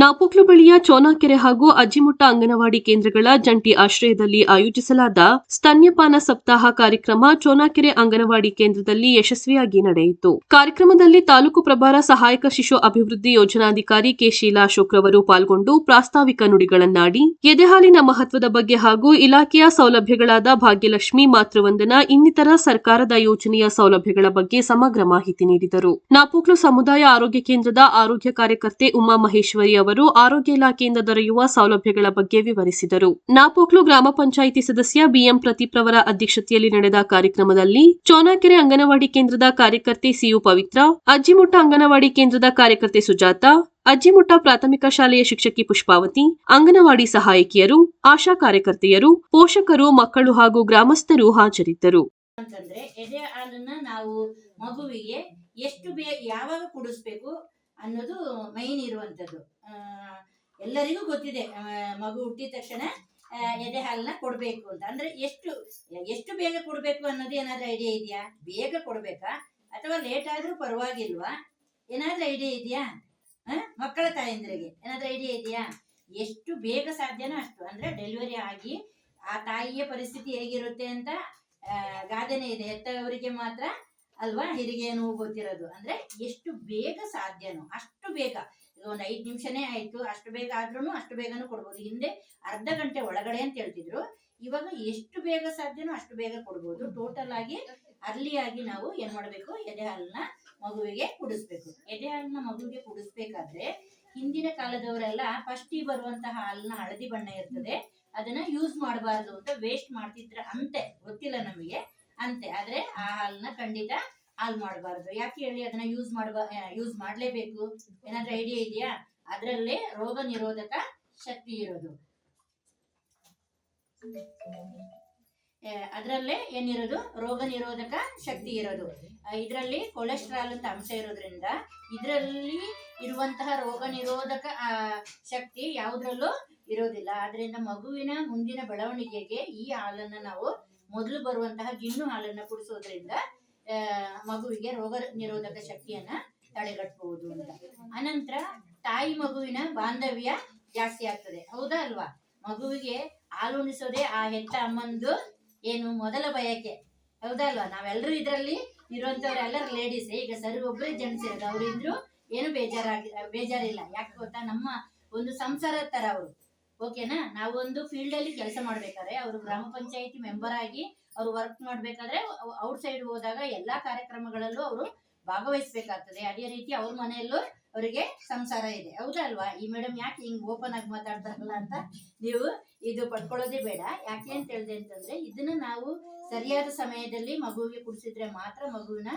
ನಾಪೋಕ್ಲು ಬಳಿಯ ಚೋನಾಕೆರೆ ಹಾಗೂ ಅಜ್ಜಿಮುಟ್ಟ ಅಂಗನವಾಡಿ ಕೇಂದ್ರಗಳ ಜಂಟಿ ಆಶ್ರಯದಲ್ಲಿ ಆಯೋಜಿಸಲಾದ ಸ್ತನ್ಯಪಾನ ಸಪ್ತಾಹ ಕಾರ್ಯಕ್ರಮ ಚೋನಾಕೆರೆ ಅಂಗನವಾಡಿ ಕೇಂದ್ರದಲ್ಲಿ ಯಶಸ್ವಿಯಾಗಿ ನಡೆಯಿತು. ಕಾರ್ಯಕ್ರಮದಲ್ಲಿ ತಾಲೂಕು ಪ್ರಭಾರ ಸಹಾಯಕ ಶಿಶು ಅಭಿವೃದ್ಧಿ ಯೋಜನಾಧಿಕಾರಿ ಕೆ. ಶೀಲಾ ಅಶೋಕ್ ರವರು ಪಾಲ್ಗೊಂಡು ಪ್ರಾಸ್ತಾವಿಕ ನುಡಿಗಳನ್ನಾಡಿ, ಎದೆಹಾಲಿನ ಮಹತ್ವದ ಬಗ್ಗೆ ಹಾಗೂ ಇಲಾಖೆಯ ಸೌಲಭ್ಯಗಳಾದ ಭಾಗ್ಯಲಕ್ಷ್ಮಿ ಮಾತೃವಂದನ ಇನ್ನಿತರ ಸರ್ಕಾರದ ಯೋಜನೆಯ ಸೌಲಭ್ಯಗಳ ಬಗ್ಗೆ ಸಮಗ್ರ ಮಾಹಿತಿ ನೀಡಿದರು. ನಾಪೋಕ್ಲು ಸಮುದಾಯ ಆರೋಗ್ಯ ಕೇಂದ್ರದ ಆರೋಗ್ಯ ಕಾರ್ಯಕರ್ತೆ ಉಮಾ ಮಹೇಶ್ವರಿ ಆರೋಗ್ಯ ಇಲಾಖೆಯಿಂದ ದೊರೆಯುವ ಸೌಲಭ್ಯಗಳ ಬಗ್ಗೆ ವಿವರಿಸಿದರು. ನಾಪೋಕ್ಲು ಗ್ರಾಮ ಪಂಚಾಯಿತಿ ಸದಸ್ಯ ಬಿಎಂ ಪ್ರತೀಪ್ರವರ ಅಧ್ಯಕ್ಷತೆಯಲ್ಲಿ ನಡೆದ ಕಾರ್ಯಕ್ರಮದಲ್ಲಿ ಚೋನಾಕೆರೆ ಅಂಗನವಾಡಿ ಕೇಂದ್ರದ ಕಾರ್ಯಕರ್ತೆ ಸಿಯು ಪವಿತ್ರ, ಅಜ್ಜಿಮುಟ್ಟ ಅಂಗನವಾಡಿ ಕೇಂದ್ರದ ಕಾರ್ಯಕರ್ತೆ ಸುಜಾತ, ಅಜ್ಜಿಮುಟ್ಟ ಪ್ರಾಥಮಿಕ ಶಾಲೆಯ ಶಿಕ್ಷಕಿ ಪುಷ್ಪಾವತಿ, ಅಂಗನವಾಡಿ ಸಹಾಯಕಿಯರು, ಆಶಾ ಕಾರ್ಯಕರ್ತೆಯರು, ಪೋಷಕರು, ಮಕ್ಕಳು ಹಾಗೂ ಗ್ರಾಮಸ್ಥರು ಹಾಜರಿದ್ದರು. ಅಂತಂದ್ರೆ ಎದೆ ಹಾಲನ್ನ ನಾವು ಮಗುವಿಗೆ ಎಷ್ಟು ಬೇ ಯಾವಾಗ ಕುಡಿಸ್ಬೇಕು ಅನ್ನೋದು ಮೈನ್ ಇರುವಂಥದ್ದು. ಎಲ್ಲರಿಗೂ ಗೊತ್ತಿದೆ ಮಗು ಹುಟ್ಟಿದ ತಕ್ಷಣ ಎದೆ ಹಾಲನ್ನ ಕೊಡಬೇಕು ಅಂತ. ಅಂದ್ರೆ ಎಷ್ಟು ಎಷ್ಟು ಬೇಗ ಕೊಡಬೇಕು ಅನ್ನೋದು ಏನಾದ್ರೂ ಐಡಿಯಾ ಇದೆಯಾ? ಬೇಗ ಕೊಡಬೇಕಾ? ಅಥವಾ ಲೇಟ್ ಆದ್ರೂ ಪರವಾಗಿಲ್ವಾ? ಏನಾದ್ರೂ ಐಡಿಯಾ ಇದೆಯಾ? ಮಕ್ಕಳ ತಾಯಂದ್ರಿಗೆ ಏನಾದ್ರೂ ಐಡಿಯಾ ಇದೆಯಾ? ಎಷ್ಟು ಬೇಗ ಸಾಧ್ಯನೋ ಅಷ್ಟು. ಅಂದ್ರೆ ಡೆಲಿವರಿ ಆಗಿ ಆ ತಾಯಿಯ ಪರಿಸ್ಥಿತಿ ಹೇಗಿರುತ್ತೆ ಅಂತ ಗಾದೆನೇ ಇದೆ. ಹೆತ್ತವರಿಗೆ ಮಾತ್ರ ಅಲ್ವಾ? ಹೆರಿಗೆ ನೋವು ಗೊತ್ತಿರೋದು. ಅಂದ್ರೆ ಎಷ್ಟು ಬೇಗ ಸಾಧ್ಯನೋ ಅಷ್ಟು ಬೇಗ. ಈಗ ಒಂದು ಐದು ನಿಮಿಷನೇ ಆಯ್ತು. ಅಷ್ಟು ಬೇಗ ಆದ್ರೂ ಅಷ್ಟು ಬೇಗನೂ ಕೊಡ್ಬೋದು. ಹಿಂದೆ ಅರ್ಧ ಗಂಟೆ ಒಳಗಡೆ ಅಂತ ಹೇಳ್ತಿದ್ರು. ಇವಾಗ ಎಷ್ಟು ಬೇಗ ಸಾಧ್ಯನೋ ಅಷ್ಟು ಬೇಗ ಕೊಡ್ಬೋದು. ಟೋಟಲ್ ಆಗಿ ಅರ್ಲಿ ಆಗಿ ನಾವು ಏನ್ ಮಾಡ್ಬೇಕು? ಎದೆ ಹಾಲನ್ನ ಮಗುವಿಗೆ ಕುಡಿಸ್ಬೇಕು. ಎದೆ ಹಾಲನ್ನ ಮಗುವಿಗೆ ಕುಡಿಸ್ಬೇಕಾದ್ರೆ ಹಿಂದಿನ ಕಾಲದವರೆಲ್ಲ ಫಸ್ಟ್ ಬರುವಂತಹ ಹಾಲನ್ನ ಹಳದಿ ಬಣ್ಣ ಇರ್ತದೆ. ಅದನ್ನ ಯೂಸ್ ಮಾಡಬಾರ್ದು ಅಂತ ವೇಸ್ಟ್ ಮಾಡ್ತಿದ್ರ ಅಂತೆ. ಗೊತ್ತಿಲ್ಲ ನಮಗೆ. ಅಂತೆ. ಆದ್ರೆ ಆ ಹಾಲನ್ನ ಖಂಡಿತ ಹಾಲ್ ಮಾಡಬಾರ್ದು. ಯಾಕೆ ಹೇಳಿ ಅದನ್ನ ಯೂಸ್ ಮಾಡಬ ಯೂಸ್ ಮಾಡ್ಲೇಬೇಕು? ಏನಾದ್ರೂ ಐಡಿಯಾ ಇದೆಯಾ? ಅದ್ರಲ್ಲೇ ರೋಗ ನಿರೋಧಕ ಶಕ್ತಿ ಇರೋದು. ಅದ್ರಲ್ಲೇ ಏನಿರೋದು? ರೋಗ ನಿರೋಧಕ ಶಕ್ತಿ ಇರೋದು. ಇದರಲ್ಲಿ ಕೊಲೆಸ್ಟ್ರಾಲ್ ಅಂತ ಅಂಶ ಇರೋದ್ರಿಂದ ಇದ್ರಲ್ಲಿ ಇರುವಂತಹ ರೋಗ ನಿರೋಧಕ ಶಕ್ತಿ ಯಾವುದ್ರಲ್ಲೂ ಇರೋದಿಲ್ಲ. ಆದ್ರಿಂದ ಮಗುವಿನ ಮುಂದಿನ ಬೆಳವಣಿಗೆಗೆ ಈ ಹಾಲನ್ನ ನಾವು ಮೊದಲು ಬರುವಂತಹ ಗಿಣ್ಣು ಹಾಲನ್ನ ಕುಡಿಸೋದ್ರಿಂದ ಮಗುವಿಗೆ ರೋಗ ನಿರೋಧಕ ಶಕ್ತಿಯನ್ನ ತಡೆಗಟ್ಟಬಹುದು ಅಂತ. ಅನಂತರ ತಾಯಿ ಮಗುವಿನ ಬಾಂಧವ್ಯ ಜಾಸ್ತಿ ಆಗ್ತದೆ. ಹೌದಾ ಅಲ್ವಾ? ಮಗುವಿಗೆ ಹಾಲು ಉಣಿಸೋದೇ ಆ ಹೆತ್ತ ಅಮ್ಮಂದು ಏನು ಮೊದಲ ಬಯಕೆ. ಹೌದಾ ಅಲ್ವಾ? ನಾವೆಲ್ಲರೂ ಇದರಲ್ಲಿ ಇರುವಂತವ್ರು ಎಲ್ಲರೂ ಲೇಡೀಸ್ ಈಗ ಸರಿ ಒಬ್ಬರೇ ಜೆಂಟ್ಸ್ ಇರೋದು ಅವ್ರಿದ್ರು ಏನು ಬೇಜಾರಾಗಿ, ಬೇಜಾರಿಲ್ಲ. ಯಾಕೆ ಗೊತ್ತಾ? ನಮ್ಮ ಒಂದು ಸಂಸಾರ ತರ ಅವರು. ಓಕೆನಾ? ನಾವೊಂದು ಫೀಲ್ಡ್ ಅಲ್ಲಿ ಕೆಲಸ ಮಾಡ್ಬೇಕಾದ್ರೆ ಅವರು ಗ್ರಾಮ ಪಂಚಾಯತಿ ಮೆಂಬರ್ ಆಗಿ ಅವರು ವರ್ಕ್ ಮಾಡ್ಬೇಕಾದ್ರೆ ಔಟ್ ಸೈಡ್ ಹೋದಾಗ ಎಲ್ಲಾ ಕಾರ್ಯಕ್ರಮಗಳಲ್ಲೂ ಅವರು ಭಾಗವಹಿಸ್ಬೇಕಾಗ್ತದೆ. ಅದೇ ರೀತಿ ಅವ್ರ ಮನೆಯಲ್ಲೂ ಅವರಿಗೆ ಸಂಸಾರ ಇದೆ. ಹೌದಾ ಅಲ್ವಾ? ಈ ಮೇಡಮ್ ಯಾಕೆ ಹಿಂಗ್ ಓಪನ್ ಆಗಿ ಮಾತಾಡ್ತಾರಲ್ಲ ಅಂತ ನೀವು ಇದು ಪಡ್ಕೊಳ್ಳೋದೇ ಬೇಡ. ಯಾಕೆ ಅಂತ ಹೇಳಿದೆ ಅಂತಂದ್ರೆ ಇದನ್ನ ನಾವು ಸರಿಯಾದ ಸಮಯದಲ್ಲಿ ಮಗುವಿಗೆ ಕುಡಿಸಿದ್ರೆ ಮಾತ್ರ ಮಗುವಿನ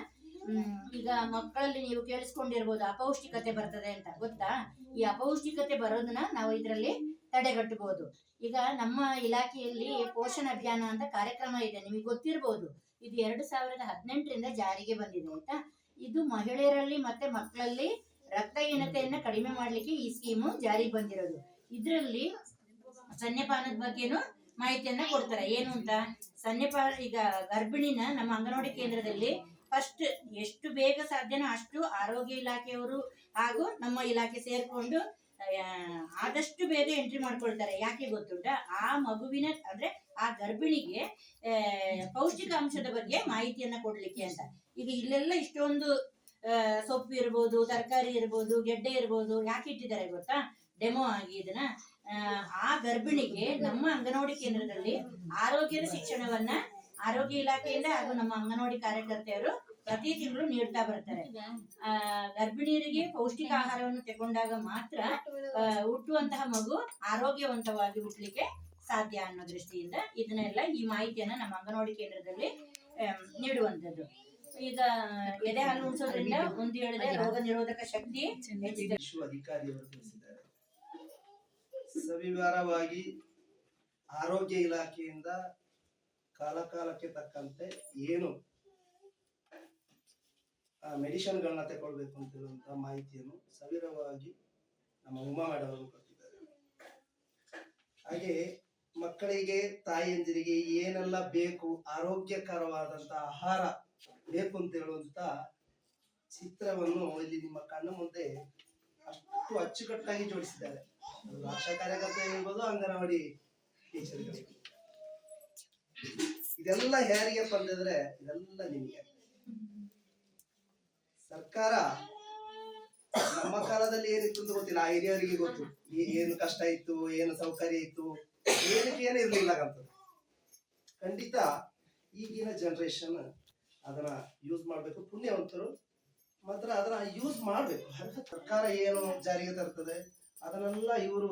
ಈಗ ಮಕ್ಕಳಲ್ಲಿ ನೀವು ಕೇಳಿಸ್ಕೊಂಡಿರ್ಬೋದು ಅಪೌಷ್ಟಿಕತೆ ಬರ್ತದೆ ಅಂತ. ಗೊತ್ತಾ? ಈ ಅಪೌಷ್ಟಿಕತೆ ಬರೋದನ್ನ ನಾವು ಇದರಲ್ಲಿ ತಡೆಗಟ್ಟಬಹುದು. ಈಗ ನಮ್ಮ ಇಲಾಖೆಯಲ್ಲಿ ಪೋಷಣ ಅಭಿಯಾನ ಅಂತ ಕಾರ್ಯಕ್ರಮ ಇದೆ, ನಿಮಗೆ ಗೊತ್ತಿರಬಹುದು ಇದು ಎರಡು ಸಾವಿರದ ಹದಿನೆಂಟರಿಂದ ಜಾರಿಗೆ ಬಂದಿದೆ, ಆಯ್ತಾ? ಇದು ಮಹಿಳೆಯರಲ್ಲಿ ಮತ್ತೆ ಮಕ್ಕಳಲ್ಲಿ ರಕ್ತಹೀನತೆಯನ್ನ ಕಡಿಮೆ ಮಾಡ್ಲಿಕ್ಕೆ ಈ ಸ್ಕೀಮು ಜಾರಿಗೆ ಬಂದಿರೋದು. ಇದರಲ್ಲಿ ಸನ್ಯಪಾನದ ಬಗ್ಗೆನು ಮಾಹಿತಿಯನ್ನ ಕೊಡ್ತಾರೆ. ಏನು ಅಂತ? ಸನ್ಯಪಾನ ಈಗ ಗರ್ಭಿಣಿನ ನಮ್ಮ ಅಂಗನವಾಡಿ ಕೇಂದ್ರದಲ್ಲಿ ಫಸ್ಟ್ ಎಷ್ಟು ಬೇಗ ಸಾಧ್ಯನೋ ಅಷ್ಟು ಆರೋಗ್ಯ ಇಲಾಖೆಯವರು ಹಾಗೂ ನಮ್ಮ ಇಲಾಖೆ ಸೇರ್ಕೊಂಡು ಆದಷ್ಟು ಬೇಗ ಎಂಟ್ರಿ ಮಾಡ್ಕೊಳ್ತಾರೆ. ಯಾಕೆ ಗೊತ್ತುಂಟ? ಆ ಮಗುವಿನ, ಅಂದ್ರೆ ಆ ಗರ್ಭಿಣಿಗೆ ಪೌಷ್ಟಿಕಾಂಶದ ಬಗ್ಗೆ ಮಾಹಿತಿಯನ್ನ ಕೊಡ್ಲಿಕ್ಕೆ ಅಂತ. ಈಗ ಇಲ್ಲೆಲ್ಲ ಇಷ್ಟೊಂದು ಸೊಪ್ಪು ಇರ್ಬೋದು, ತರಕಾರಿ ಇರ್ಬೋದು, ಗೆಡ್ಡೆ ಇರ್ಬೋದು, ಯಾಕೆ ಇಟ್ಟಿದ್ದಾರೆ ಗೊತ್ತಾ? ಡೆಮೋ ಆಗಿ ಇದನ್ನ, ಆ ಗರ್ಭಿಣಿಗೆ ನಮ್ಮ ಅಂಗನವಾಡಿ ಕೇಂದ್ರದಲ್ಲಿ ಆರೋಗ್ಯದ ಶಿಕ್ಷಣವನ್ನ ಆರೋಗ್ಯ ಇಲಾಖೆಯಿಂದ ಹಾಗೂ ನಮ್ಮ ಅಂಗನವಾಡಿ ಕಾರ್ಯಕರ್ತೆಯರು ಪ್ರತಿ ತಿಂಗಳು ನೀಡ್ತಾ ಬರ್ತಾರೆ. ಆ, ಗರ್ಭಿಣಿಯರಿಗೆ ಪೌಷ್ಟಿಕ ಆಹಾರವನ್ನು ತಗೊಂಡಾಗ ಮಾತ್ರ ಹುಟ್ಟುವಂತಹ ಮಗು ಆರೋಗ್ಯವಂತವಾಗಿ ಹುಟ್ಟಲಿಕ್ಕೆ ಸಾಧ್ಯ ಅನ್ನೋ ದೃಷ್ಟಿಯಿಂದ ಇದನ್ನೆಲ್ಲ ಈ ಮಾಹಿತಿಯನ್ನ ನಮ್ಮ ಅಂಗನವಾಡಿ ಕೇಂದ್ರದಲ್ಲಿ ನೀಡುವಂತದ್ದು ಈಗ ಎದೆ ಹಾಲು ಉಣಿಸೋದ್ರಿಂದ ಒಂದು ಹೇಳಿದ್ರೆ ರೋಗ ನಿರೋಧಕ ಶಕ್ತಿ ಅಧಿಕಾರಿಯವರು ತಿಳಿಸಿದ್ದಾರೆ. ಸವಿವರವಾಗಿ ಆರೋಗ್ಯ ಇಲಾಖೆಯಿಂದ ಕಾಲಕಾಲಕ್ಕೆ ತಕ್ಕಂತೆ ಏನು ಮೆಡಿಸಿನ್ಗಳನ್ನ ತಗೊಳ್ಬೇಕು ಅಂತ ಹೇಳುವಂತ ಮಾಹಿತಿಯನ್ನು ಸವಿರವಾಗಿ ನಮ್ಮ ಉಮಾ ಮೇಡಮ್ ಅವರು ಕೊಟ್ಟಿದ್ದಾರೆ. ಹಾಗೆ ಮಕ್ಕಳಿಗೆ, ತಾಯಂದಿರಿಗೆ ಏನೆಲ್ಲ ಬೇಕು ಆರೋಗ್ಯಕರವಾದಂತ ಆಹಾರ ಬೇಕು ಅಂತ ಹೇಳುವಂತ ಚಿತ್ರವನ್ನು ಇಲ್ಲಿ ನಿಮ್ಮ ಕಣ್ಣು ಮುಂದೆ ಅಷ್ಟು ಅಚ್ಚುಕಟ್ಟಾಗಿ ಜೋಡಿಸಿದ್ದಾರೆ. ಆಶಾ ಕಾರ್ಯಕರ್ತ ಇರ್ಬೋದು ಅಂಗನವಾಡಿ ಟೀಚರ್ಗಳು ಇದೆಲ್ಲ ಯಾರಿಗೆ ಬಂದಿದ್ರೆ ಇದೆಲ್ಲ ನಿಮಗೆ. ಸರ್ಕಾರ ನಮ್ಮ ಕಾಲದಲ್ಲಿ ಏನಿತ್ತು ಅಂತ ಗೊತ್ತಿಲ್ಲ. ಆ ಹಿರಿಯರಿಗೆ ಗೊತ್ತು. ಏನು ಕಷ್ಟ ಇತ್ತು, ಏನು ಸೌಕರ್ಯ ಇತ್ತು ಏನಕ್ಕೆ ಏನು ಇರಲಿಲ್ಲ ಅಂತ ಖಂಡಿತ ಈಗಿನ ಜನರೇಷನ್ ಅದನ್ನ ಯೂಸ್ ಮಾಡ್ಬೇಕು. ಪುಣ್ಯವಂತರು ಮಾತ್ರ ಅದನ್ನ ಯೂಸ್ ಮಾಡ್ಬೇಕು. ಸರ್ಕಾರ ಏನು ಜಾರಿಗೆ ತರ್ತದೆ, ಅದನ್ನೆಲ್ಲ ಇವರು